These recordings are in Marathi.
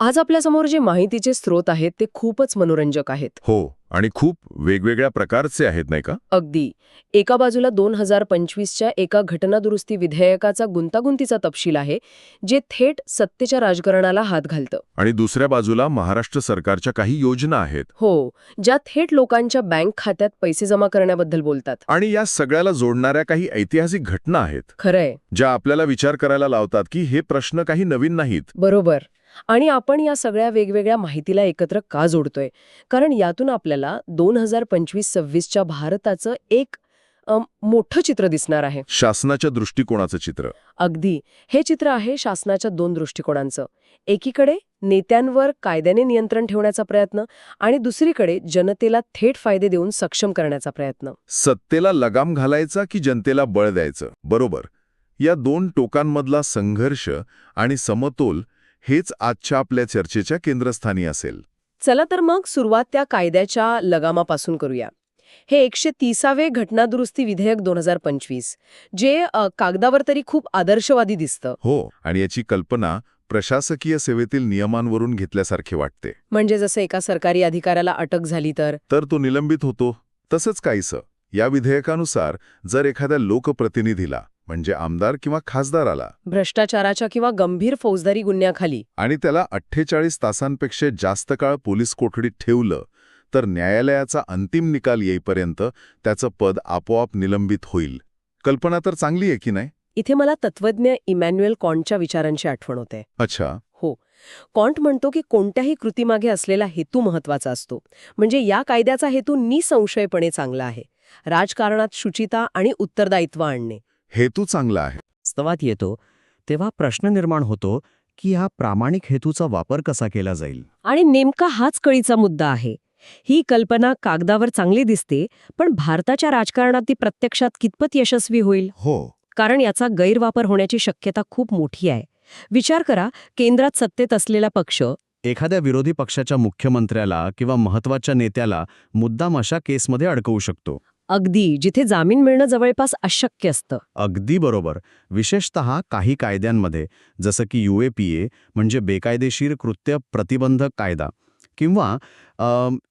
आज आपल्यासमोर जे माहितीचे स्रोत आहेत ते खूपच मनोरंजक आहेत. हो आणि खूप वेगवेगळ्या प्रकारचे आहेत नाही का? अगदी. एका बाजूला दोन हजार पंचवीसच्या एका घटनादुरुस्ती विधेयकाचा गुंतागुंतीचा तपशील आहे जे थेट सत्तेच्या राजकारणाला हात घालतं. आणि दुसऱ्या बाजूला महाराष्ट्र सरकारच्या काही योजना आहेत. हो ज्या थेट लोकांच्या बँक खात्यात पैसे जमा करण्याबद्दल बोलतात. आणि या सगळ्याला जोडणाऱ्या काही ऐतिहासिक घटना आहेत. खरंय. ज्या आपल्याला विचार करायला लावतात की हे प्रश्न काही नवीन नाहीत. बरोबर. आणि आपण या सगळ्या वेगवेगळ्या माहितीला एकत्र का जोडतोय? कारण यातून आपल्याला दोन हजार पंचवीस सव्वीसच्या भारताचं एक मोठं चित्र दिसणार आहे. शासनाच्या दृष्टिकोनाचं चित्र. अगदी. हे चित्र आहे शासनाच्या दोन दृष्टिकोनांचं. एकीकडे नेत्यांवर कायद्याने नियंत्रण ठेवण्याचा प्रयत्न आणि दुसरीकडे जनतेला थेट फायदे देऊन सक्षम करण्याचा प्रयत्न. सत्तेला लगाम घालायचा की जनतेला बळ द्यायचं? बरोबर. या दोन टोकांमधला संघर्ष आणि समतोल हेच आजच्या आपल्या चर्चेच्या केंद्रस्थानी असेल. चला तर मग सुरुवात त्या कायद्याच्या लगामापासून करूया. हे एकशे तीसावे घटनादुरुस्ती विधेयक दोन हजार पंचवीस जे कागदावर तरी खूप आदर्शवादी दिसतं. हो आणि याची कल्पना प्रशासकीय सेवेतील नियमांवरून घेतल्यासारखे वाटते. म्हणजे जसं एका सरकारी अधिकाऱ्याला अटक झाली तर? तर तो निलंबित होतो. तसंच काहीसं. या विधेयकानुसार जर एखाद्या लोकप्रतिनिधीला म्हणजे आमदार किंवा खासदाराला. भ्रष्टाचाराच्या किंवा गंभीर फौजदारी गुन्ह्याखाली. आणि त्याला अठ्ठेचाळीस तासांपेक्षा जास्त काळ पोलीस कोठडीत ठेवलं तर न्यायालयाचा अंतिम निकाल येईपर्यंत त्याचं पद आपोआप निलंबित होईल. कल्पना तर चांगली आहे की नाही? इथे मला तत्वज्ञ इमॅन्युएल कॉन्टच्या विचारांची आठवण होते. अच्छा. हो. कॉन्ट म्हणतो की कोणत्याही कृतीमागे असलेला हेतू महत्त्वाचा असतो. म्हणजे या कायद्याचा हेतू निसंशयपणे चांगला आहे. राजकारणात शुचिता आणि उत्तरदायित्व आणणे. हेतू चांगला आहे. वास्तवात येतो तेव्हा प्रश्न निर्माण होतो की हा प्रामाणिक हेतूचा वापर कसा केला जाईल. आणि नेमका हाच कळीचा मुद्दा आहे. ही कल्पना कागदावर चांगली दिसते पण भारताच्या राजकारणात ती प्रत्यक्षात कितपत यशस्वी होईल? हो. कारण याचा गैरवापर होण्याची शक्यता खूप मोठी आहे. विचार करा केंद्रात सत्तेत असलेला पक्ष. एखाद्या विरोधी पक्षाच्या मुख्यमंत्र्याला किंवा महत्त्वाच्या नेत्याला मुद्दाम अशा केसमध्ये अडकवू शकतो. अगदी जिथे जामीन मिळणं जवळपास अशक्य असतं. अगदी बरोबर. विशेषतः काही कायद्यांमध्ये जसं की युएपीए म्हणजे बेकायदेशीर कृत्य प्रतिबंधक कायदा किंवा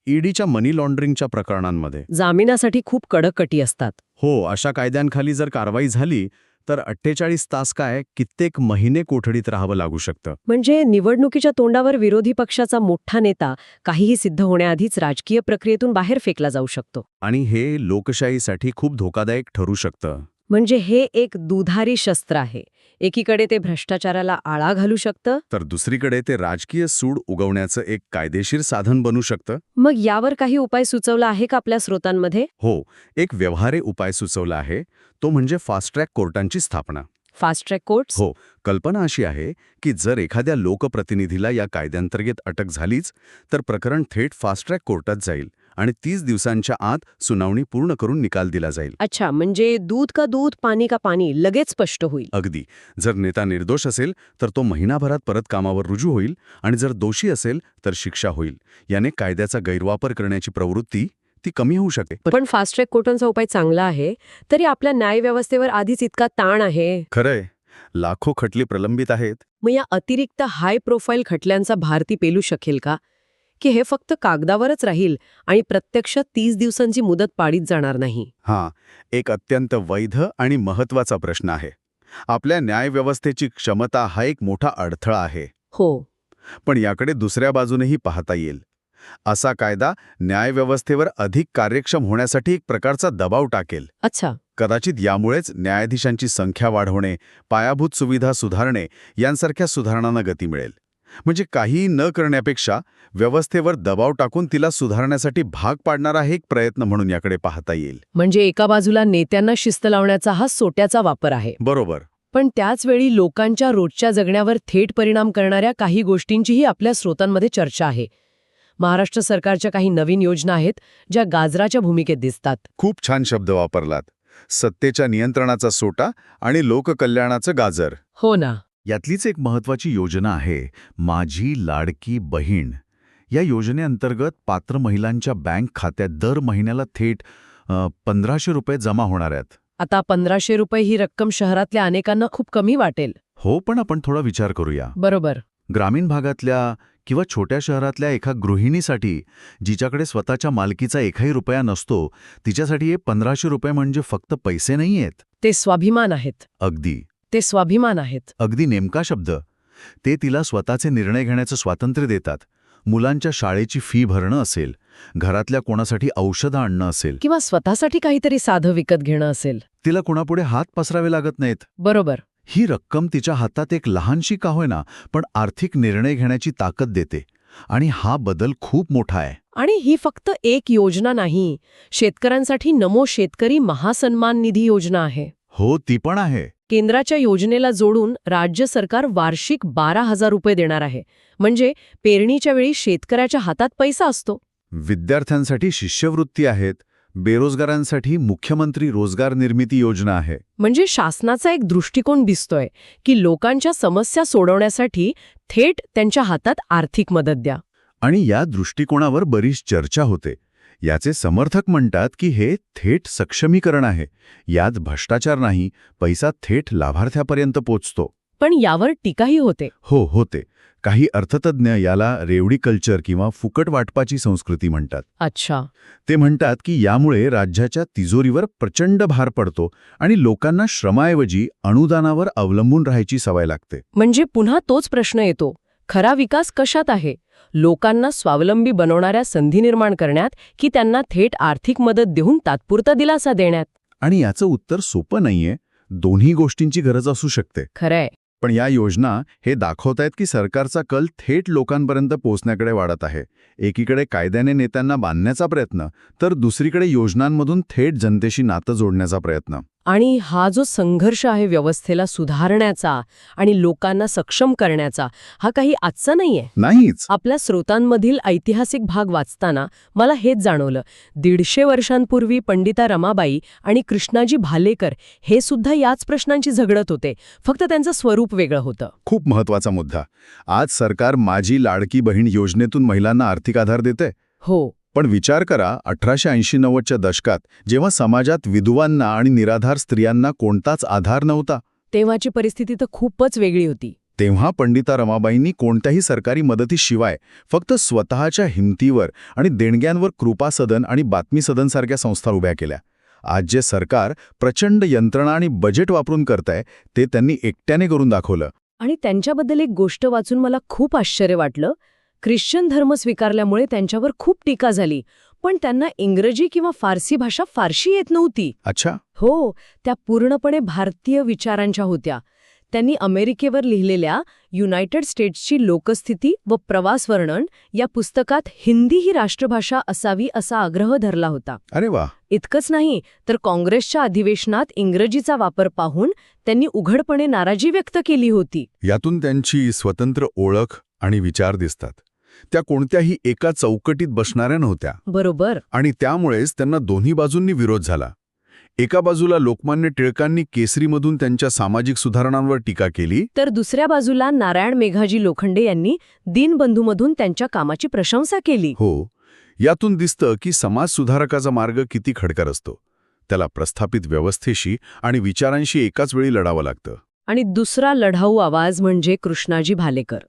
ईडीच्या मनी लॉन्ड्रिंगच्या प्रकरणांमध्ये. जामिनासाठी खूप कडक अटी असतात. हो अशा कायद्यांखाली जर कारवाई झाली तर अठ्ठेचाळीस तास काय कित्येक महिने कोठडीत राहावं लागू शकतं? म्हणजे निवडणुकीच्या तोंडावर विरोधी पक्षाचा मोठा नेता काहीही सिद्ध होण्याआधीच राजकीय प्रक्रियेतून बाहेर फेकला जाऊ शकतो. आणि हे लोकशाहीसाठी खूप धोकादायक ठरू शकतं. म्हणजे हे एक दुधारी शस्त्र आहे. एकीकडे ते भ्रष्टाचाराला आळा घालू शकतं. तर दुसरीकडे ते राजकीय सूड उगवण्याचं एक कायदेशीर साधन बनू शकतं? मग यावर काही उपाय सुचवला आहे का आपल्या स्रोतांमध्ये? हो एक व्यवहारे उपाय सुचवला आहे. तो म्हणजे फास्ट ट्रॅक कोर्टांची स्थापना. फास्ट ट्रॅक कोर्ट्स हो. कल्पना अशी आहे की जर एखाद्या लोकप्रतिनिधीला या कायद्यांतर्गत अटक झालीच तर प्रकरण थेट फास्ट ट्रॅक कोर्टात जाईल आणि तीस दिवसांच्या आत सुनावणी पूर्ण करून निकाल दिला जाईल. अच्छा म्हणजे दूध का दूध पाणी का पाणी लगेच स्पष्ट होईल. अगदी. जर नेता निर्दोष असेल तर तो महिनाभरात परत कामावर रुजू होईल आणि जर दोषी असेल तर शिक्षा होईल. याने कायद्याचा गैरवापर करण्याची प्रवृत्ती ती कमी होऊ शकते. पण फास्ट ट्रॅक कोर्टांचा उपाय चांगला आहे तरी आपल्या न्यायव्यवस्थेवर आधीच इतका ताण आहे. खरंय. लाखो खटली प्रलंबित आहेत. मग या अतिरिक्त हाय प्रोफाईल खटल्यांचा भारती पेलू शकेल का? की हे फक्त कागदावरच राहील आणि प्रत्यक्ष तीस दिवसांची मुदत पाडीत जाणार नाही? हां. एक अत्यंत वैध आणि महत्त्वाचा प्रश्न आहे. आपल्या न्यायव्यवस्थेची क्षमता हा एक मोठा अडथळा आहे. हो. पण याकडे दुसऱ्या बाजूनेही पाहता येईल. असा कायदा न्यायव्यवस्थेवर अधिक कार्यक्षम होण्यासाठी एक प्रकारचा दबाव टाकेल. अच्छा. कदाचित यामुळेच न्यायाधीशांची संख्या वाढवणे पायाभूत सुविधा सुधारणे यांसारख्या सुधारणांना गती मिळेल. म्हणजे काहीही न करण्यापेक्षा व्यवस्थेवर दबाव टाकून तिला सुधारण्यासाठी भाग पाडणारा हे एक प्रयत्न म्हणून याकडे पाहता येईल. म्हणजे एका बाजूला नेत्यांना शिस्त लावण्याचा हा सोट्याचा वापर आहे. बरोबर. पण त्याचवेळी लोकांच्या रोजच्या जगण्यावर थेट परिणाम करणाऱ्या काही गोष्टींचीही आपल्या स्रोतांमध्ये चर्चा आहे. महाराष्ट्र सरकारच्या काही नवीन योजना आहेत ज्या गाजराच्या भूमिकेत दिसतात. खूप छान शब्द वापरलात. सत्तेच्या नियंत्रणाचा सोटा आणि लोककल्याणाचं गाजर. हो ना. यातलीच एक महत्वाची योजना आहे माझी लाडकी बहीण. या योजनेअंतर्गत पात्र महिलांच्या बँक खात्यात दर महिन्याला थेट पंधराशे रुपये जमा होणार आहेत. आता पंधराशे रुपये ही रक्कम शहरातल्या अनेकांना खूप कमी वाटेल. हो पण आपण थोडा विचार करूया. बरोबर. ग्रामीण भागातल्या किंवा छोट्या शहरातल्या एका गृहिणीसाठी जिच्याकडे स्वतःच्या मालकीचा एकही रुपया नसतो तिच्यासाठी हे पंधराशे रुपये म्हणजे फक्त पैसे नाही आहेत? ते स्वाभिमान आहेत. अगदी. ते स्वाभिमान आहेत. अगदी नेमका शब्द. ते तिला स्वतःचे निर्णय घेण्याचं स्वातंत्र्य देतात. मुलांच्या शाळेची फी भरणं असेल घरातल्या कोणासाठी औषधं आणणं असेल. किंवा स्वतःसाठी काहीतरी साधं विकत घेणं असेल. तिला कोणापुढे हात पसरावे लागत नाहीत. बरोबर. ही रक्कम तिच्या हातात एक लहानशी का होईना पण आर्थिक निर्णय घेण्याची ताकद देते. आणि हा बदल खूप मोठा आहे. आणि ही फक्त एक योजना नाही शेतकऱ्यांसाठी नमो शेतकरी महासन्मान निधी योजना आहे. हो ती पण आहे. केंद्राच्या योजनेला जोडून राज्य सरकार वार्षिक बारा हजार रुपये देणार आहे. म्हणजे पेरणीच्या वेळी शेतकऱ्याच्या हातात पैसा असतो. विद्यार्थ्यांसाठी शिष्यवृत्ती आहेत बेरोजगारांसाठी मुख्यमंत्री रोजगार निर्मिती योजना आहे. म्हणजे शासनाचा एक दृष्टिकोन दिसतोय की लोकांच्या समस्या सोडवण्यासाठी थेट त्यांच्या हातात आर्थिक मदत द्या. आणि या दृष्टिकोनावर बरीच चर्चा होते. याचे समर्थक म्हणतात की हे थेट सक्षमीकरण आहे. यात भ्रष्टाचार नाही पैसा थेट लाभार्थ्यापर्यंत पोचतो. पण यावर टीकाही होते. हो होते. काही अर्थतज्ञ याला रेवडी कल्चर किंवा फुकट वाटपाची संस्कृती म्हणतात. अच्छा. ते म्हणतात की यामुळे राज्याच्या तिजोरीवर प्रचंड भार पडतो आणि लोकांना श्रमाऐवजी अनुदानावर अवलंबून राहायची सवय लागते. म्हणजे पुन्हा तोच प्रश्न येतो. खरा विकास कशात आहे? लोकांना स्वावलंबी बनवणाऱ्या संधी निर्माण करण्यात की त्यांना थेट आर्थिक मदत देऊन तात्पुरता दिलासा देण्यात? आणि याचं उत्तर सोपं नाहीये. दोन्ही गोष्टींची गरज असू शकते. खरंय. पण या योजना हे दाखवतायत की सरकारचा कल थेट लोकांपर्यंत पोहोचण्याकडे वाढत आहे. एकीकडे कायद्याने नेत्यांना बांधण्याचा प्रयत्न तर दुसरीकडे योजनांमधून थेट जनतेशी नातं जोडण्याचा प्रयत्न. आणि हा जो संघर्ष आहे व्यवस्थेला सुधारण्याचा आणि लोकांना सक्षम करण्याचा हा काही आजचा नाहीये. नाहीच. आपल्या स्रोतांमधील ऐतिहासिक भाग वाचताना मला हेच जाणवलं. दीडशे वर्षांपूर्वी पंडिता रमाबाई आणि कृष्णाजी भालेकर हे सुद्धा याच प्रश्नांची झगडत होते. फक्त त्यांचं स्वरूप वेगळं होतं. खूप महत्त्वाचा मुद्दा. आज सरकार माझी लाडकी बहीण योजनेतून महिलांना आर्थिक आधार देते हो. पण विचार करा अठराशे ऐंशी नव्वदच्या दशकात जेव्हा समाजात विधवांना आणि निराधार स्त्रियांना कोणताच आधार नव्हता. तेव्हाची परिस्थिती तर खूपच वेगळी होती. तेव्हा पंडिता रमाबाईंनी कोणत्याही सरकारी मदतीशिवाय फक्त स्वतःच्या हिमतीवर आणि देणग्यांवर कृपा सदन आणि बातमी सदनसारख्या संस्था उभ्या केल्या. आज जे सरकार प्रचंड यंत्रणा आणि बजेट वापरून करतंय ते त्यांनी एकट्याने करून दाखवलं. आणि त्यांच्याबद्दल एक गोष्ट वाचून मला खूप आश्चर्य वाटलं. ख्रिश्चन धर्म स्वीकारल्यामुळे त्यांच्यावर खूप टीका झाली. पण त्यांना इंग्रजी किंवा फारसी भाषा फारशी येत नव्हती. अच्छा. हो त्या पूर्णपणे भारतीय विचारांच्या होत्या. त्यांनी अमेरिकेवर लिहिलेल्या युनायटेड स्टेट्सची लोकस्थिती व प्रवास वर्णन या पुस्तकात हिंदी ही राष्ट्रभाषा असावी असा आग्रह धरला होता. अरे वा. इतकंच नाही तर काँग्रेसच्या अधिवेशनात इंग्रजीचा वापर पाहून त्यांनी उघडपणे नाराजी व्यक्त केली होती. यातून त्यांची स्वतंत्र ओळख आणि विचार दिसतात. त्या कोणत्याही एका चौकटीत बसणाऱ्या नव्हत्या. बरोबर. आणि त्यामुळेच त्यांना दोन्ही बाजूंनी विरोध झाला. एका बाजूला लोकमान्य टिळकांनी केसरीमधून त्यांच्या सामाजिक सुधारणांवर टीका केली. तर दुसऱ्या बाजूला नारायण मेघाजी लोखंडे यांनी दीनबंधूमधून त्यांच्या कामाची प्रशंसा केली. हो यातून दिसतं की समाज सुधारकाचा मार्ग किती खडकर असतो. त्याला प्रस्थापित व्यवस्थेशी आणि विचारांशी एकाच वेळी लढावं लागतं. आणि दुसरा लढाऊ आवाज म्हणजे कृष्णाजी भालेकर.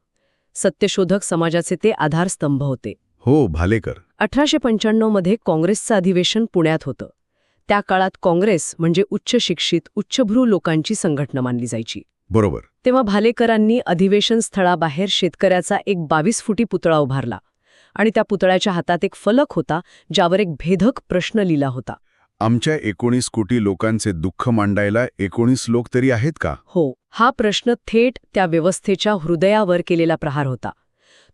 सत्यशोधक समाजाचे ते आधारस्तंभ होते. हो भालेकर. अठराशे पंच्याण्णवमध्ये काँग्रेसचं अधिवेशन पुण्यात होतं. त्या काळात काँग्रेस म्हणजे उच्च शिक्षित उच्चभ्रू लोकांची संघटना मानली जायची. बरोबर. तेव्हा भालेकरांनी अधिवेशन स्थळाबाहेर शेतकऱ्याचा एक बावीस फुटी पुतळा उभारला आणि त्या पुतळ्याच्या हातात एक फलक होता ज्यावर एक भेदक प्रश्न लिहिला होता. आमच्या एकोणीस कोटी लोकांचे दुःख मांडायला एकोणीस लोक तरी आहेत का? हो हा प्रश्न थेट त्या व्यवस्थेच्या हृदयावर केलेला प्रहार होता.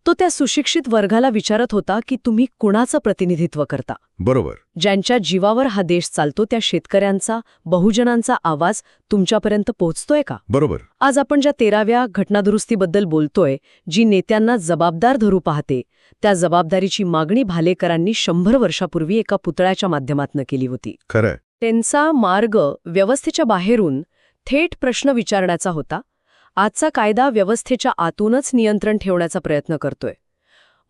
तो त्या सुशिक्षित वर्गाला विचारत होता की तुम्ही कुणाचं प्रतिनिधित्व करता? बरोबर. ज्यांच्या जीवावर हा देश चालतो त्या शेतकऱ्यांचा बहुजनांचा आवाज तुमच्यापर्यंत पोहोचतोय का? बरोबर. आज आपण ज्या तेराव्या घटनादुरुस्तीबद्दल बोलतोय जी नेत्यांना जबाबदार धरू पाहते त्या जबाबदारीची मागणी भालेकरांनी शंभर वर्षापूर्वी एका पुतळ्याच्या माध्यमातून केली होती. खरंय. त्यांचा मार्ग व्यवस्थेच्या बाहेरून थेट प्रश्न विचारण्याचा होता आजचा कायदा व्यवस्थेच्या आतूनच नियंत्रण ठेवण्याचा प्रयत्न करतोय.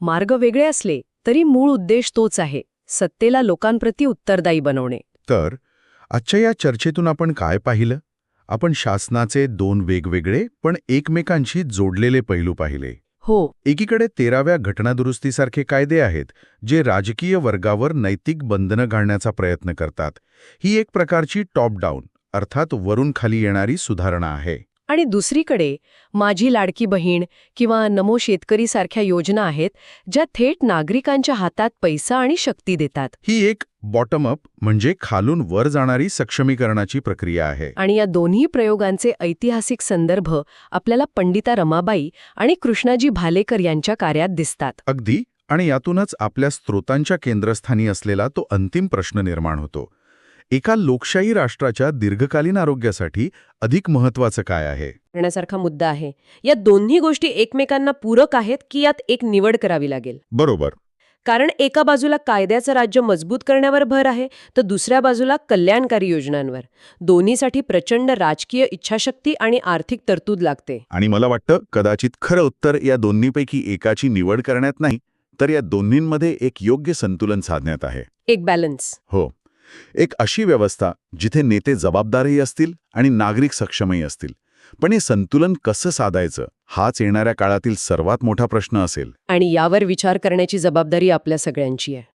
मार्ग वेगळे असले तरी मूळ उद्देश तोच आहे सत्तेला लोकांप्रती उत्तरदायी बनवणे. तर आजच्या या चर्चेतून आपण काय पाहिलं? आपण शासनाचे दोन वेगवेगळे पण एकमेकांशी जोडलेले पैलू पाहिले. हो. एकीकडे तेराव्या घटनादुरुस्तीसारखे कायदे आहेत जे राजकीय वर्गावर नैतिक बंधनं घालण्याचा प्रयत्न करतात. ही एक प्रकारची टॉप डाऊन अर्थात वरून खाली येणारी सुधारणा आहे. आणि दुसरीकडे माझी लाडकी बहीण किंवा नमो शेतकरी सारख्या योजना आहेत ज्या थेट नागरिकांच्या हातात पैसा आणि शक्ती देतात. ही एक बॉटम अप म्हणजे खालून वर जाणारी सक्षमीकरणाची प्रक्रिया आहे. आणि या दोन्ही प्रयोगांचे ऐतिहासिक संदर्भ आपल्याला पंडिता रमाबाई आणि कृष्णाजी भालेकर यांच्या कार्यात दिसतात. अगदी आणि यातूनच आपल्या स्त्रोतांच्या केंद्रस्थानी असलेला तो अंतिम प्रश्न निर्माण होतो. एका लोकशाही राष्ट्राच्या दीर्घकालीन आरोग्यासाठी अधिक महत्वाचं काय आहे? करण्यासारखा मुद्दा आहे. या दोन्ही गोष्टी एकमेकांना पूरक आहेत की यात एक निवड करावी लागेल? बरोबर. कारण एका बाजूला कायद्याचं राज्य मजबूत करण्यावर भर आहे तर दुसऱ्या बाजूला कल्याणकारी योजनांवर. दोन्हीसाठी प्रचंड राजकीय इच्छाशक्ती आणि आर्थिक तरतूद लागते. आणि मला वाटतं कदाचित खरं उत्तर या दोन्हीपैकी एकाची निवड करण्यात नाही तर या दोन्हींमध्ये एक योग्य संतुलन साधण्यात आहे. एक बॅलन्स हो. एक अशी व्यवस्था जिथे नेते जबाबदारही असतील आणि नागरिक सक्षमही असतील. पण हे संतुलन कसं साधायचं? हाच येणाऱ्या काळातील सर्वात मोठा प्रश्न असेल. आणि यावर विचार करण्याची जबाबदारी आपल्या सगळ्यांची आहे.